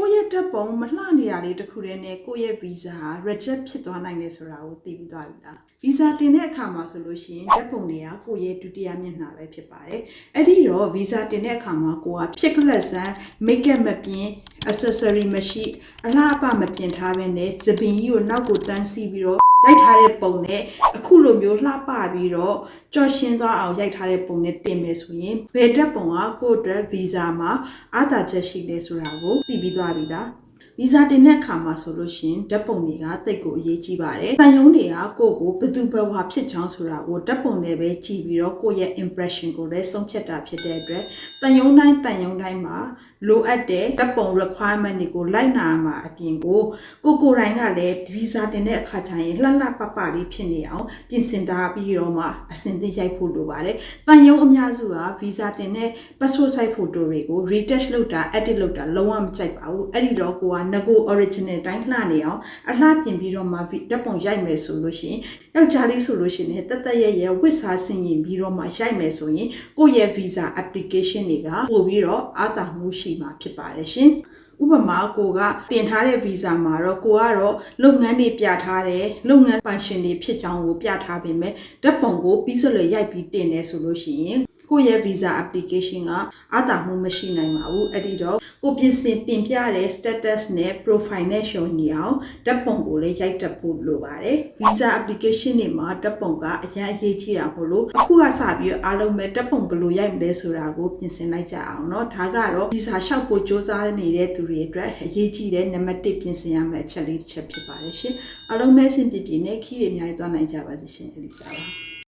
ကိုယ့်ရဲ့တက်ပုံမလှနေတာလေးတစ်ခုတည်းနဲ့ကိုယ့်ရဲ့ visa ဟာ reject ဖြစ်သွားနိုင်တယ်ဆိုတာကိုသိပြီးသွားပြီလား visa တင်တဲ့အခါမှာဆိုလို့ရှိရင်တက်ပုံတွေကကိုယ့်ရဲ့ဒုတိယမျက်နှာပဲဖြစ်ပါတယ်အဲ့ဒီတော့ visa တင်တဲ့အခါမှာကိုကဖြစ်ကလတ်ဆန်း make up မပြင် accessory မရှိအလားအပမပြင်ထားဘဲနဲ့သပင်ကြီးကိုနောက်ကိုတန်းစီပြီးတော့ရိုက်ထားတဲ့ပုံနဲ့အခုလိုမျိုးလှပပြီးတော့ကြော်ရှင်းသွားအောင်ရိုက်ထားတဲ့ပုံနဲ့တင်မယ်ဆိုရင်ဘယ်တက်ပုံကကိုယ့်အတွက် visa မှာအားသာချက်ရှိလဲဆိုတာကိုသိပြီးသွားပြီလား ဗီဇာတင်တဲ့အခါမှာဆိုလို့ရှိရင်ဓာတ်ပုံတွေကတိတ်ကိုအရေးကြီးပါတယ်။တန်ယုံတွေကကိုယ့်ကိုဘယ်သူဘယ်ဝါဖြစ်ချောင်းဆိုတာကိုဓာတ်ပုံတွေပဲကြည့်ပြီးတော့ကိုယ့်ရဲ့ impression ကိုလည်းဆုံးဖြတ်တာဖြစ်တဲ့အတွက်တန်ယုံတိုင်းတန်ယုံတိုင်းမှာလိုအပ်တဲ့ဓာတ်ပုံ requirement တွေကိုလိုက်နာမှာအပြင်ကိုကိုကိုယ်တိုင်ကလည်းဗီဇာတင်တဲ့အခါကျရင်လှလှပပလေးဖြစ်နေအောင်ပြင်ဆင်ထားပြီးတော့မှအစင်သစ်ရိုက်ဖို့လိုပါတယ်။တန်ယုံအများစုကဗီဇာတင်တဲ့ passport size photo တွေကို retouch လုပ်တာ edit လုပ်တာလုံးဝမကြိုက်ပါဘူး။အဲ့ဒီတော့ကိုက nego original တိုင်းလှနေအောင်အလှပြင်ပြီးတော့မှဓာတ်ပုံရိုက်မယ်ဆိုလို့ရှိရင်ယောက်ျားလေးဆိုလို့ရှိရင်တက်တက်ရဲ့ရဲ့ဝစ်စားဆင်ရင်ပြီးတော့မှရိုက်မယ်ဆိုရင်ကိုယ့်ရဲ့ visa application တွေကပို့ပြီးတော့အားသာမှုရှိမှာဖြစ်ပါတယ်ရှင်။ဥပမာကိုကတင်ထားတဲ့ visa မှာတော့ကိုကတော့လုပ်ငန်းတွေပြထားတယ်လုပ်ငန်းပိုင်ရှင်တွေဖြစ်ကြောင်းကိုပြထားပေမဲ့ဓာတ်ပုံကိုပြီးစလွယ်ရိုက်ပြီးတင်တယ်ဆိုလို့ရှိရင် ကိုယ့်ရဲ့ visa application ကအားသာမှုမရှိနိုင်ပါဘူးအဲ့ဒီတော့ကိုပြင်ဆင်တင်ပြတဲ့ status နဲ့ profile နဲ့ရှုံညီအောင်ဓာတ်ပုံကိုလည်းရိုက်တက်ဖို့လိုပါတယ် visa application တွေမှာဓာတ်ပုံကအရင်အရေးကြီးတာမို့လို့အခုကစပြီးတော့အားလုံးပဲဓာတ်ပုံဘယ်လိုရိုက်မလဲဆိုတာကိုပြင်ဆင်လိုက်ကြအောင်เนาะဒါကတော့ visa လျှောက်ဖို့စ조사နေတဲ့သူတွေအတွက်အရေးကြီးတဲ့ number 1ပြင်ဆင်ရမယ့်အချက်လေးတစ်ချက်ဖြစ်ပါတယ်ရှင်အားလုံးပဲအဆင်ပြေပြေနဲ့ခီးတွေအများကြီးသွားနိုင်ကြပါစေရှင်အလီစာပါ